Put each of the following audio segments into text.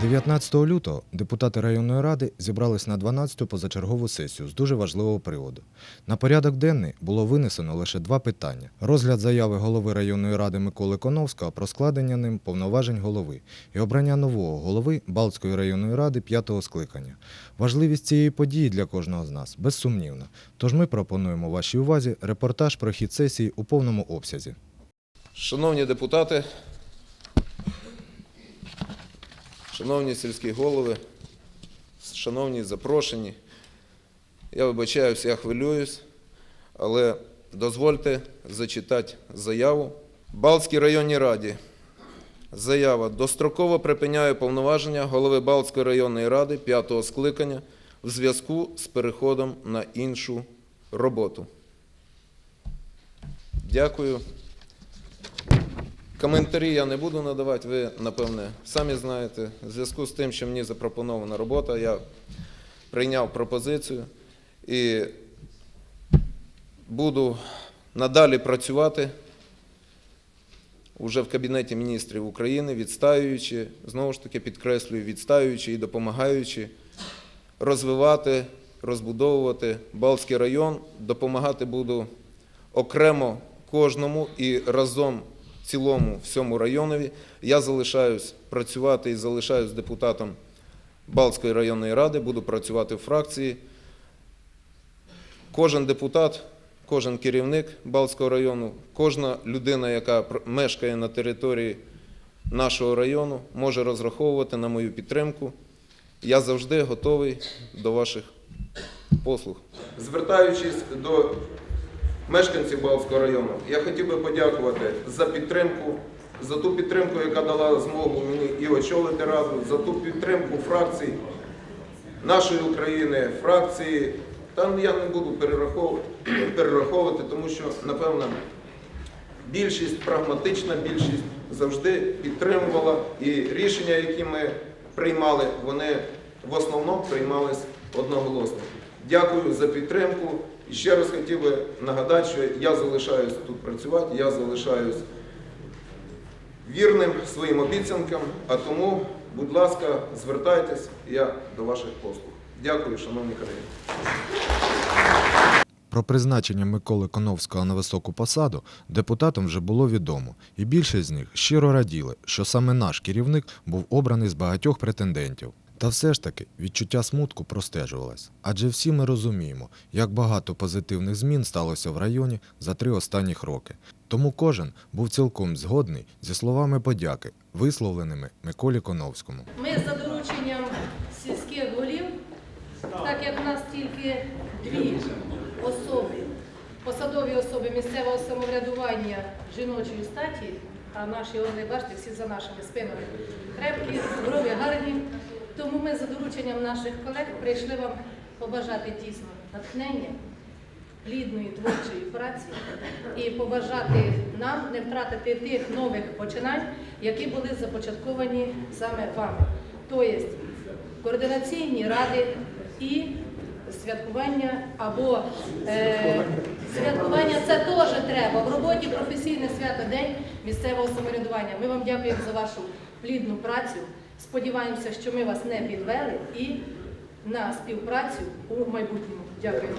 19 лютого депутати районної ради зібрались на 12-ту позачергову сесію з дуже важливого приводу. На порядок денний було винесено лише два питання: розгляд заяви голови районної ради Миколи Коновського про складення ним повноважень голови і обрання нового голови Балтської районної ради п'ятого скликання. Важливість цієї події для кожного з нас безсумнівна. Тож ми пропонуємо вашій увазі репортаж про хід сесії у повному обсязі. Шановні депутати, шановні сільські голови, шановні запрошені, я вибачаюсь, я хвилююсь, але дозвольте зачитати заяву. Балтській районній раді. Заява достроково припиняє повноваження голови Балтської районної ради п'ятого скликання в зв'язку з переходом на іншу роботу. Дякую. Коментарі я не буду надавати, ви, напевне, самі знаєте. В зв'язку з тим, що мені запропонована робота, я прийняв пропозицію і буду надалі працювати уже в Кабінеті міністрів України, відстаюючи, знову ж таки підкреслюю, відстаюючи і допомагаючи розвивати, розбудовувати Балтський район. Допомагати буду окремо кожному і разом цілому всьому районові. Я залишаюсь працювати і залишаюсь депутатом Балтської районної ради, буду працювати в фракції. Кожен депутат, кожен керівник Балтського району, кожна людина, яка мешкає на території нашого району, може розраховувати на мою підтримку. Я завжди готовий до ваших послуг. Звертаючись до мешканців Балтського району, я хотів би подякувати за підтримку, за ту підтримку, яка дала змогу мені і очолити раду, за ту підтримку фракцій нашої України, фракції. Там я не буду перераховувати, перераховувати, тому що, напевно, більшість, прагматична більшість завжди підтримувала. І рішення, які ми приймали, вони в основному приймались одноголосно. Дякую за підтримку. І ще раз хотів би нагадати, що я залишаюсь тут працювати, я залишаюсь вірним своїм обіцянкам, а тому, будь ласка, звертайтесь, я до ваших послуг. Дякую, шановні колеги. Про призначення Миколи Коновського на високу посаду депутатам вже було відомо, і більшість з них щиро раділи, що саме наш керівник був обраний з багатьох претендентів. Та все ж таки відчуття смутку простежувалось, адже всі ми розуміємо, як багато позитивних змін сталося в районі за три останніх роки. Тому кожен був цілком згодний зі словами подяки, висловленими Миколі Коновському. Ми за дорученням сільських голів, так як в нас тільки дві особи, посадові особи місцевого самоврядування жіночої статі, а наші органи, бачите, всі за нашими спинами крепкі, здорові, гарні. Тому ми за дорученням наших колег прийшли вам побажати дійсно натхнення, плідної творчої праці і побажати нам не втратити тих нових починань, які були започатковані саме вами. Тобто координаційні ради і святкування або е, святкування це теж треба. В роботі професійне свято День місцевого самоврядування. Ми вам дякуємо за вашу плідну працю. Сподіваємося, що ми вас не підвели і на співпрацю у майбутньому. Дякую.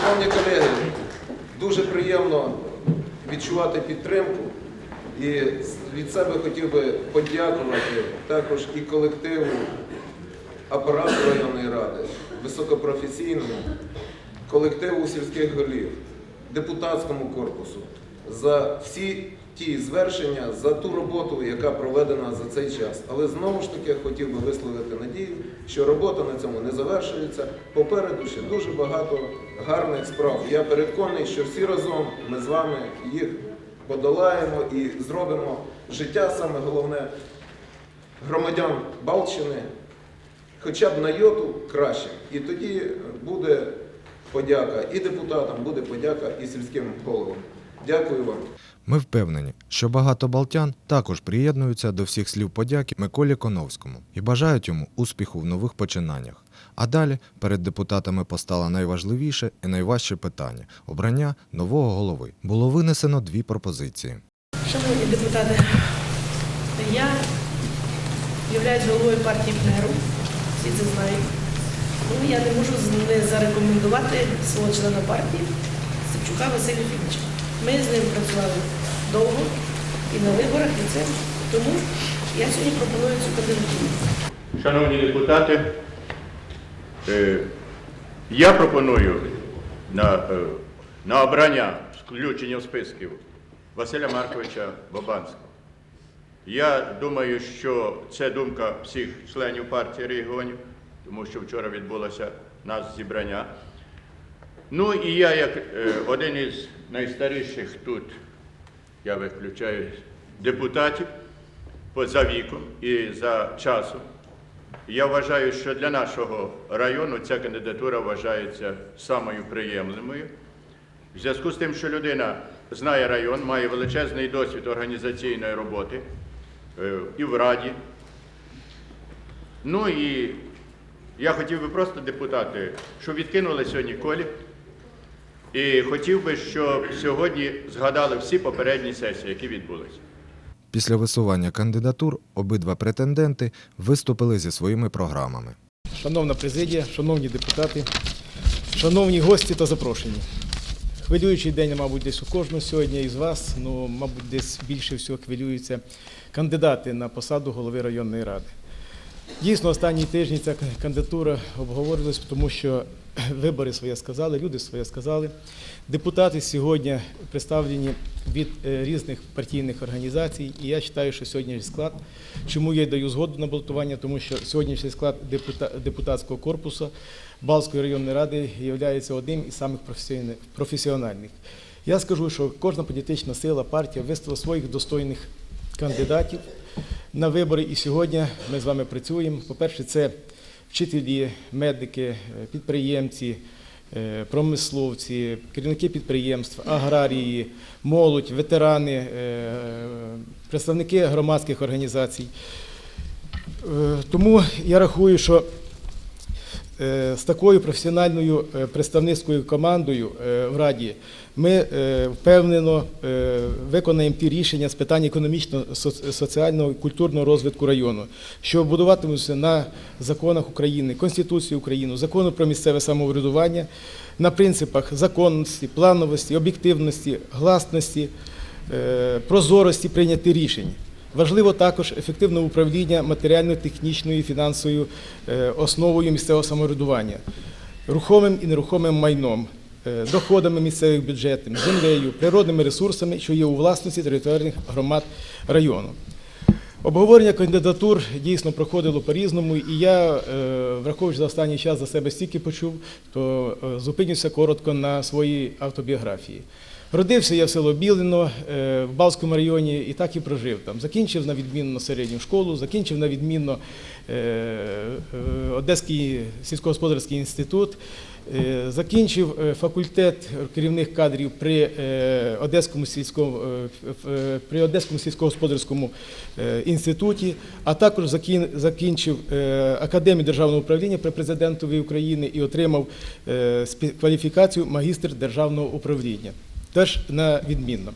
Шановні колеги, дуже приємно відчувати підтримку. І від себе хотів би подякувати також і колективу апарату районної ради, високопрофесійному, колективу сільських голів, депутатському корпусу за всі ті звершення, за ту роботу, яка проведена за цей час. Але знову ж таки хотів би висловити надію, що робота на цьому не завершується. Попереду ще дуже багато гарних справ. Я переконаний, що всі разом ми з вами їх подолаємо і зробимо життя саме головне громадян Балтщини хоча б на йоту краще. І тоді буде подяка і депутатам, буде подяка і сільським головам. Дякую вам. Ми впевнені, що багато балтян також приєднуються до всіх слів подяки Миколі Коновському і бажають йому успіху в нових починаннях. А далі перед депутатами постало найважливіше і найважче питання обрання нового голови. Було винесено дві пропозиції. Шановні депутати, я являюсь головою партії ПНРу, всі це знають. Ну, я не можу не зарекомендувати свого члена партії Степчука Василя Фімовича. Ми з ним працювали довго і на виборах, і це тому я сьогодні пропоную цю кандидатуру. Шановні депутати, е, я пропоную на, е, на обрання включення в списків Василя Марковича Бабанського. Я думаю, що це думка всіх членів партії регіонів, тому що вчора відбулося нас зібрання. Ну і я, як е, один із найстаріших тут, я виключаю депутатів за віком і за часом, я вважаю, що для нашого району ця кандидатура вважається самою приємною. В зв'язку з тим, що людина знає район, має величезний досвід організаційної роботи е, і в Раді. Ну і я хотів би просто, депутати, щоб відкинули сьогодні колі. І хотів би, щоб сьогодні згадали всі попередні сесії, які відбулися. Після висування кандидатур обидва претенденти виступили зі своїми програмами. Шановна президія, шановні депутати, шановні гості та запрошені. Хвилюючий день, мабуть, десь у кожного сьогодні із вас, ну, мабуть, десь більше всього хвилюються кандидати на посаду голови районної ради. Дійсно, останні тижні ця кандидатура обговорювалась, тому що вибори своє сказали, люди своє сказали. Депутати сьогодні представлені від е, різних партійних організацій, і я вважаю, що сьогоднішній склад, чому я даю згоду на балотування, тому що сьогоднішній склад депутатського корпусу Балської районної ради є одним із самих професіональних. Я скажу, що кожна політична сила, партія виставила своїх достойних кандидатів на вибори. І сьогодні ми з вами працюємо. По-перше, це вчителі, медики, е, підприємці, е, промисловці, керівники підприємств, аграрії, молодь, ветерани, е, представники громадських організацій. Тому я рахую, що з такою професіональною представницькою командою в Раді ми е, впевнено е, виконаємо ті рішення з питань економічного, соц- соціального і культурного розвитку району, що будуватимуться на законах України, Конституції України, закону про місцеве самоврядування, на принципах законності, плановості, об'єктивності, гласності, е, прозорості прийняти рішень. Важливо також ефективне управління матеріально-технічною і фінансовою основою місцевого самоврядування, рухомим і нерухомим майном, доходами місцевих бюджетів, землею, природними ресурсами, що є у власності територіальних громад району. Обговорення кандидатур дійсно проходило по-різному, і я, е, враховуючи за останній час за себе стільки почув, то е, зупинюся коротко на своїй автобіографії. Родився я в село Білино е, в Балському районі і так і прожив там. Закінчив на відмінно середню школу, закінчив на відмінно е, е, Одеський сільськогосподарський інститут, закінчив факультет керівних кадрів при Одеському сільському при Одеському сільськогосподарському інституті, а також закінчив Академію державного управління при президентові України і отримав кваліфікацію магістр державного управління. Теж на відмінно.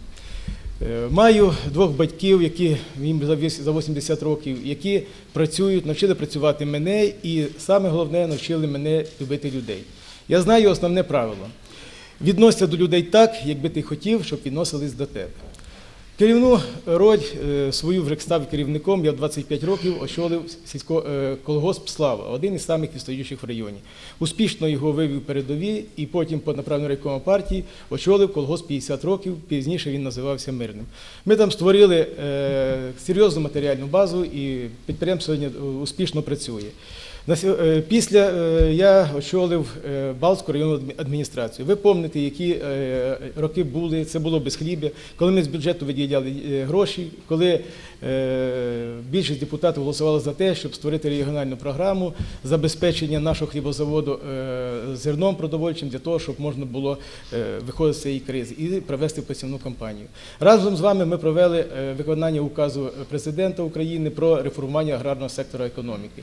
Е, Маю двох батьків, які їм за за 80 років, які працюють, навчили працювати мене, і саме головне навчили мене любити людей. Я знаю основне правило: відносься до людей так, якби ти хотів, щоб відносились до тебе. Керівну роль е, свою вже став керівником. Я в 25 років очолив сільсько е, колгосп Слава, один із самих відстаючих в районі. Успішно його вивів передові, і потім по направленню райкому партії очолив колгосп 50 років. Пізніше він називався Мирним. Ми там створили е, серйозну матеріальну базу, і підприємство сьогодні успішно працює. Е, Після е, я очолив е, Балтську районну адміністрацію. Ви пам'ятаєте, які роки були, це було безхліб'я, коли ми з бюджету виділяли гроші, коли більшість депутатів голосували за те, щоб створити регіональну програму забезпечення нашого хлібозаводу зерном продовольчим для того, щоб можна було виходити з цієї кризи і провести посівну кампанію. Разом з вами ми провели виконання указу президента України про реформування аграрного сектора економіки.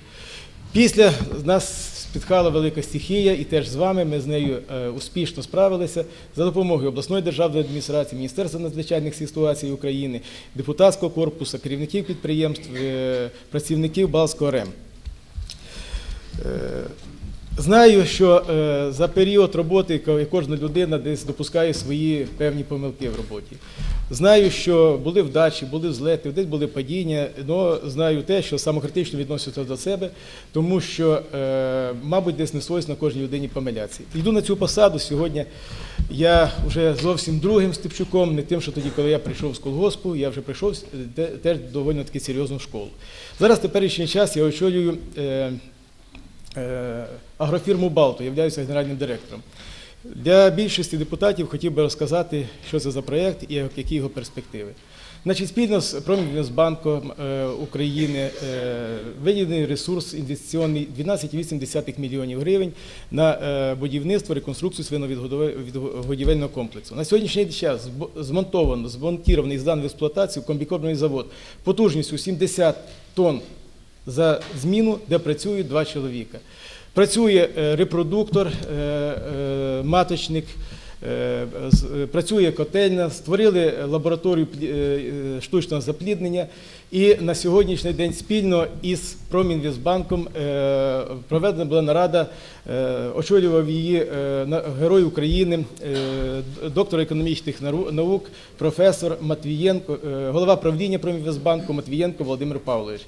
Після нас спіткала велика стихія, і теж з вами ми з нею е, успішно справилися за допомогою обласної державної адміністрації, Міністерства надзвичайних ситуацій України, депутатського корпусу, керівників підприємств, е, працівників Балського РЕМ. Знаю, що е, за період роботи кожна людина десь допускає свої певні помилки в роботі. Знаю, що були вдачі, були взлети, десь були падіння, але знаю те, що самокритично відносяться до себе, тому що, е, мабуть, десь не свойсно кожній людині помилятися. Йду на цю посаду сьогодні. Я вже зовсім другим Степчуком, не тим, що тоді, коли я прийшов з колгоспу, я вже прийшов е, теж доволі таки серйозну школу. Зараз теперішній час я очолюю. Е, агрофірму Балто, являюся генеральним директором. Для більшості депутатів хотів би розказати, що це за проєкт і які його перспективи. Значить, спільно з Промінвестбанком е, України е, виділений ресурс інвестиційний 12,8 мільйонів гривень на будівництво, реконструкцію свиновідгодівельного комплексу. На сьогоднішній час змонтовано, змонтований, зданий в експлуатацію комбікормний завод потужністю 70 тонн за зміну, де працюють два чоловіка. Працює е, репродуктор, е, е, маточник, працює котельня, створили лабораторію штучного запліднення. І на сьогоднішній день спільно із Промінвестбанком е, проведена була нарада, очолював її Герой України, доктор економічних наук, професор Матвієнко, голова правління Промінвестбанку Матвієнко Володимир Павлович.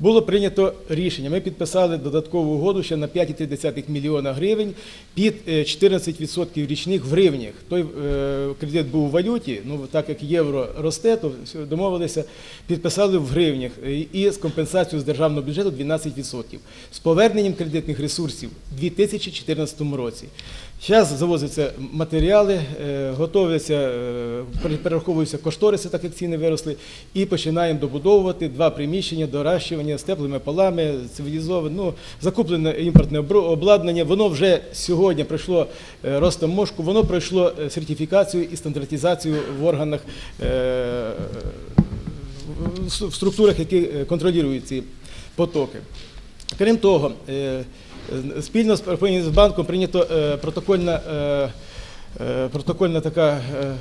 Було прийнято рішення. Ми підписали додаткову угоду ще на 5,3 мільйона гривень під е, 14% річних в гривнях. Той е, кредит був у валюті, ну так як євро росте, то домовилися, підписали в гривнях е, і з компенсацією з державного бюджету 12%. З поверненням кредитних ресурсів у 2014 році. Зараз завозяться матеріали, е, готовляться, е, перераховуються кошториси, так як ціни виросли, і починаємо добудовувати два приміщення, доращування з теплими полами, цивілізоване, ну, закуплене імпортне обладнання. Воно вже сьогодні пройшло е, розтаможку, воно пройшло е, сертифікацію і стандартизацію в органах. е, в структурах, які контролюють ці потоки. Крім того, спільно з банком прийнято протокольна, протокольна така е,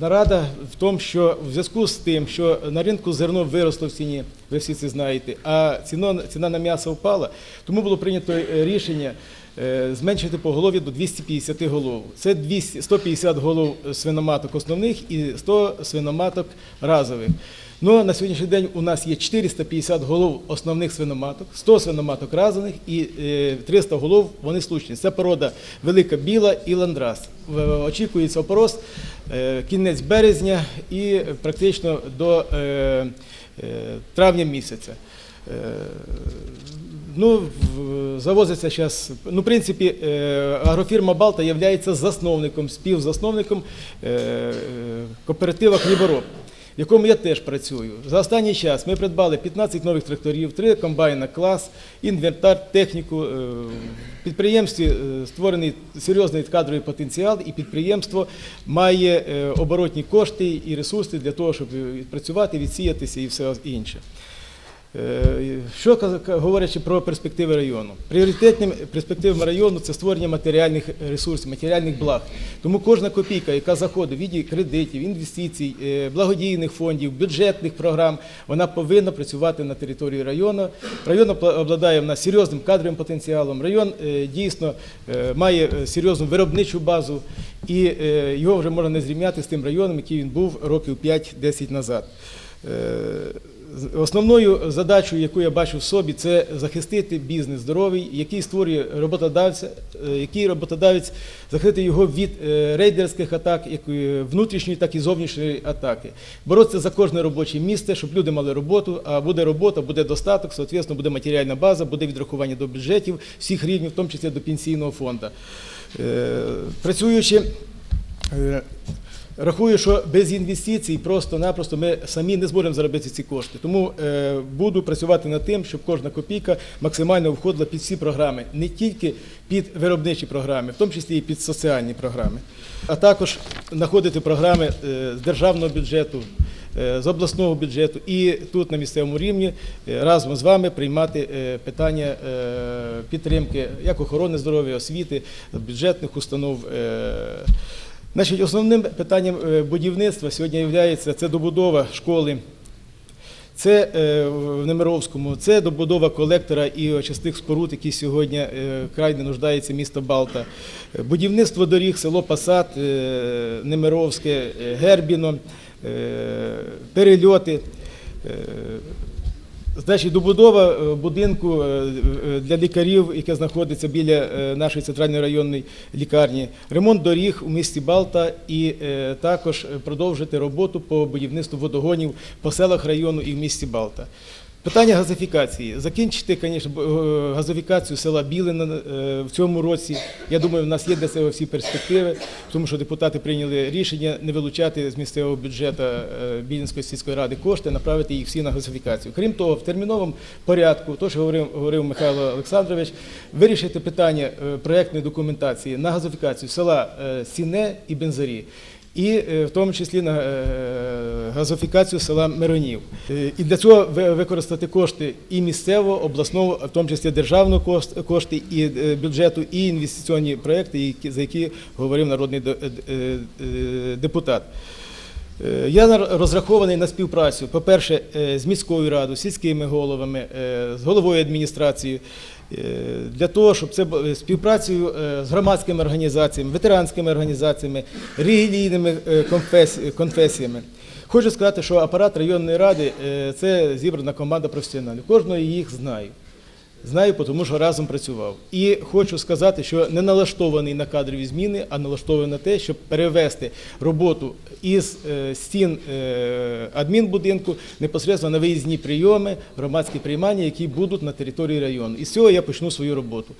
нарада в тому, що в зв'язку з тим, що на ринку зерно виросло в ціні, ви всі це знаєте, а ціна, ціна на м'ясо впала, тому було прийнято е, рішення е, зменшити поголов'я до 250 голов. Це 200, 150 голов свиноматок основних і 100 свиноматок разових. Ну, на сьогоднішній день у нас є 450 голов основних свиноматок, 100 свиноматок разаних і е, 300 голов вони случні. Це порода велика біла і ландрас. Очікується опорос е, кінець березня і практично до е, е, травня місяця. Ну, завозиться зараз. Ну, в принципі, е, агрофірма Балта є засновником, співзасновником е, е, кооператива Хлібороб, в якому я теж працюю. За останній час ми придбали 15 нових тракторів, 3 комбайна клас, інвентар, техніку. В підприємстві створений серйозний кадровий потенціал, і підприємство має оборотні кошти і ресурси для того, щоб відпрацювати, відсіятися і все інше. Е, Що говорячи про перспективи району? Пріоритетним перспективами району це створення матеріальних ресурсів, матеріальних благ. Тому кожна копійка, яка заходить в віді кредитів, інвестицій, е, благодійних фондів, бюджетних програм, вона повинна працювати на території району. Район обладає в нас серйозним кадровим потенціалом. Район е, дійсно має серйозну виробничу базу, і його вже можна не зрівняти з тим районом, який він був років 5-10 назад. Основною задачою, яку я бачу в собі, це захистити бізнес здоровий, який створює роботодавця, е, який роботодавець захистити його від е, рейдерських атак, як внутрішньої, так і зовнішньої атаки. Боротися за кожне робоче місце, щоб люди мали роботу, а буде робота, буде достаток, соответственно, буде матеріальна база, буде відрахування до бюджетів всіх рівнів, в тому числі до пенсійного фонду. Е, Працюючи Рахую, що без інвестицій просто-напросто ми самі не зможемо заробити ці кошти. Тому е, буду працювати над тим, щоб кожна копійка максимально входила під всі програми, не тільки під виробничі програми, в тому числі і під соціальні програми, а також знаходити програми е, з державного бюджету, е, з обласного бюджету і тут на місцевому рівні разом з вами приймати питання підтримки як охорони здоров'я, освіти, бюджетних установ. Значить, основним питанням е, будівництва сьогодні є це добудова школи. Це е, в Немировському, це добудова колектора і очисних споруд, які сьогодні е, крайне нуждається місто Балта. Будівництво доріг, село Пасад, Немировське, Гербіно, перельоти. Значить, добудова е, будинку е, е, для лікарів, яке знаходиться біля нашої центральної районної лікарні, ремонт доріг у місті Балта і також продовжити роботу по будівництву водогонів по селах району і в місті Балта. Питання газифікації. Закінчити, звісно, е, газифікацію села Білина е, в цьому році. Я думаю, в нас є для цього всі перспективи, тому що депутати прийняли рішення не вилучати з місцевого бюджету е, Білінської сільської ради кошти, направити їх всі на газифікацію. Крім того, в терміновому порядку, то, що говорив, говорив Михайло Олександрович, вирішити питання проєктної документації на газифікацію села Сіне і Бензарі і е, в тому числі на е, газифікацію села Миронів. Е, І для цього використати кошти і місцевого, обласного, в тому числі державного кошти і бюджету, і інвестиційні проекти, за які говорив народний депутат. Я розрахований на співпрацю, по-перше, з міською радою, сільськими головами, з головою адміністрації, для того, щоб це бу- співпрацею е, з громадськими організаціями, ветеранськими організаціями, релігійними е, конфесіями. Хочу сказати, що апарат районної ради е, це зібрана команда професіоналів. Кожного їх знаю. Знаю, тому що разом працював. І хочу сказати, що не налаштований на кадрові зміни, а налаштований на те, щоб перевести роботу із е, стін е, адмінбудинку непосередньо на виїзні прийоми, громадські приймання, які будуть на території району. І з цього я почну свою роботу.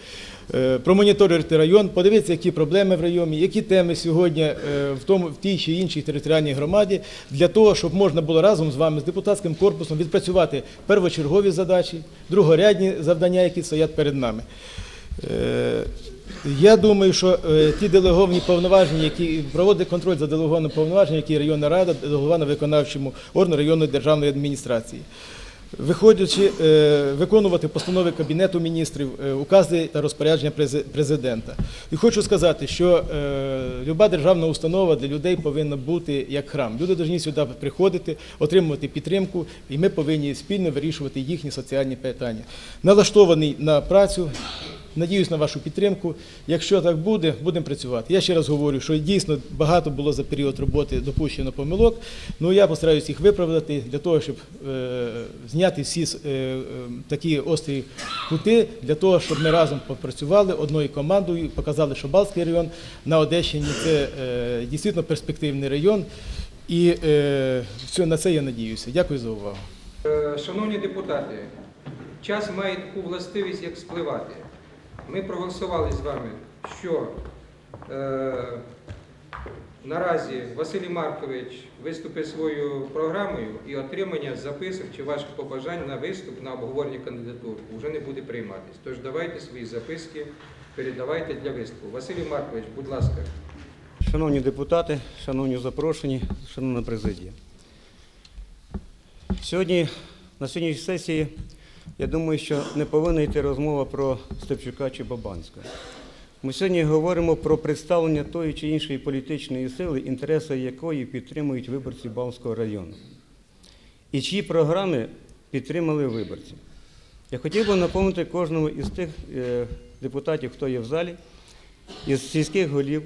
Е, Промоніторити район, подивитися, які проблеми в районі, які теми сьогодні е, в тому в тій чи іншій територіальній громаді, для того, щоб можна було разом з вами, з депутатським корпусом, відпрацювати первочергові задачі, другорядні завдання, які стоять перед нами. Е, Я думаю, що ті делеговані повноваження, які проводить контроль за делегованими повноваженнями, які районна рада делегувала виконавчому органу районної державної адміністрації. Виходячи е, виконувати постанови Кабінету міністрів, е, укази та розпорядження президента. І хочу сказати, що е, люба державна установа для людей повинна бути як храм. Люди повинні сюди приходити, отримувати підтримку, і ми повинні спільно вирішувати їхні соціальні питання. Налаштований на працю. Надіюсь на вашу підтримку. Якщо так буде, будемо працювати. Я ще раз говорю, що дійсно багато було за період роботи допущено помилок. Ну я постараюсь їх виправдати для того, щоб е, зняти всі е, е, такі острі кути, для того, щоб ми разом попрацювали одною командою, показали, що Балтський район на Одещині це е, дійсно перспективний район. І е, на це я надіюся. Дякую за увагу. Е, Шановні депутати, час має таку властивість, як спливати. Ми проголосували з вами, що е, наразі Василій Маркович виступить своєю програмою і отримання записок чи ваших побажань на виступ на обговорення кандидатур вже не буде прийматись. Тож давайте свої записки, передавайте для виступу. Василій Маркович, будь ласка. Шановні депутати, шановні запрошені, шановна президія. Сьогодні, на сьогоднішній сесії, я думаю, що не повинна йти розмова про Степчука чи Бабанського. Ми сьогодні говоримо про представлення тої чи іншої політичної сили, інтереси якої підтримують виборці Балтського району. І чиї програми підтримали виборці. Я хотів би напомнити кожному із тих е, депутатів, хто є в залі, із сільських голів,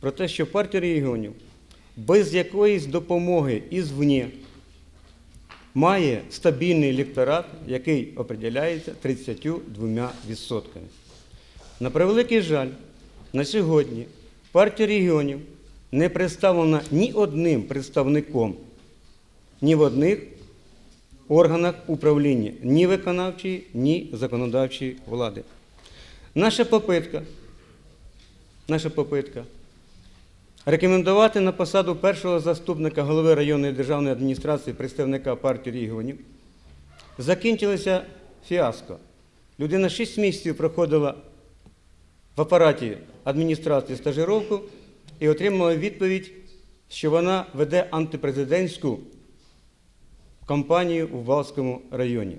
про те, що партія регіонів без якоїсь допомоги ізвні має стабільний електорат, який определяється 32%. На превеликий жаль, на сьогодні партія регіонів не представлена ні одним представником ні в одних органах управління, ні виконавчої, ні законодавчої влади. Наша попитка, наша попитка рекомендувати на посаду першого заступника голови районної державної адміністрації представника партії регіонів закінчилася фіаско. Людина 6 місяців проходила в апараті адміністрації стажировку і отримала відповідь, що вона веде антипрезидентську кампанію у Балському районі.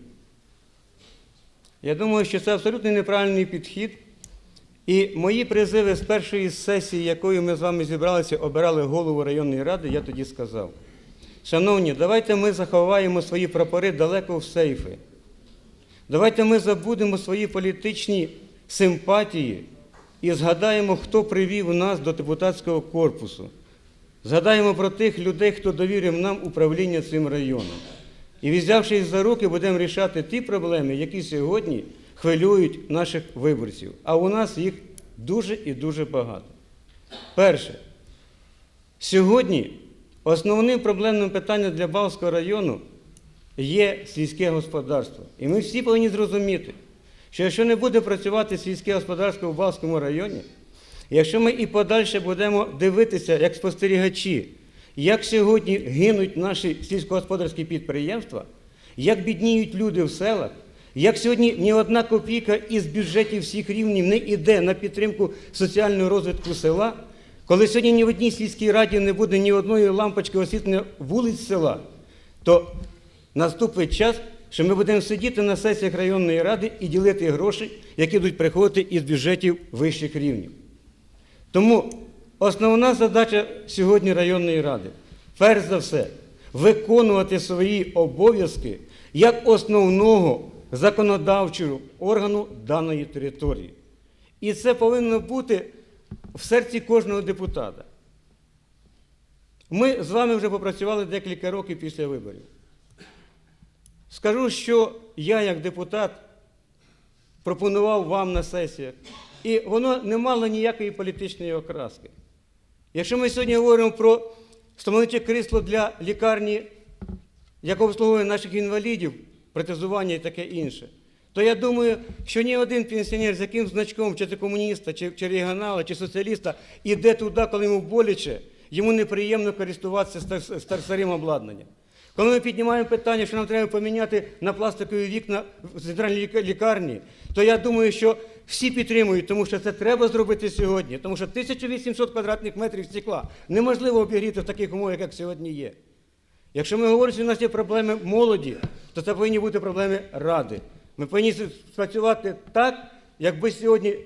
Я думаю, що це абсолютно неправильний підхід. І мої призиви з першої сесії, якою ми з вами зібралися, обирали голову районної ради, я тоді сказав. Шановні, давайте ми заховаємо свої прапори далеко в сейфи. Давайте ми забудемо свої політичні симпатії і згадаємо, хто привів нас до депутатського корпусу. Згадаємо про тих людей, хто довірив нам управління цим районом. І взявшись за руки, будемо рішати ті проблеми, які сьогодні хвилюють наших виборців. А у нас їх дуже і дуже багато. Перше, сьогодні основним проблемним питанням для Балтського району є сільське господарство. І ми всі повинні зрозуміти, що якщо не буде працювати сільське господарство в Балтському районі, якщо ми і подальше будемо дивитися як спостерігачі, як сьогодні гинуть наші сільськогосподарські підприємства, як бідніють люди в селах, як сьогодні ні одна копійка із бюджетів всіх рівнів не йде на підтримку соціального розвитку села, коли сьогодні ні в одній сільській раді не буде ні одної лампочки освітлення вулиць села, то наступить час, що ми будемо сидіти на сесіях районної ради і ділити гроші, які будуть приходити із бюджетів вищих рівнів. Тому основна задача сьогодні районної ради, перш за все, виконувати свої обов'язки як основного законодавчого органу даної території. І це повинно бути в серці кожного депутата. Ми з вами вже попрацювали декілька років після виборів. Скажу, що я, як депутат, пропонував вам на сесіях, і воно не мало ніякої політичної окраски. Якщо ми сьогодні говоримо про стоматичне крісло для лікарні, яке обслуговує наших інвалідів, протезування і таке інше, то я думаю, що ні один пенсіонер з яким значком, чи це комуніста, чи, чи регіонала, чи соціаліста, іде туди, коли йому боляче, йому неприємно користуватися стар- стар- старим обладнанням. Коли ми піднімаємо питання, що нам треба поміняти на пластикові вікна в центральній лікарні, то я думаю, що всі підтримують, тому що це треба зробити сьогодні, тому що 1800 квадратних метрів стекла неможливо обігріти в таких умовах, як сьогодні є. Якщо ми говоримо, що у нас є проблеми молоді, то це повинні бути проблеми ради. Ми повинні спрацювати так, якби сьогодні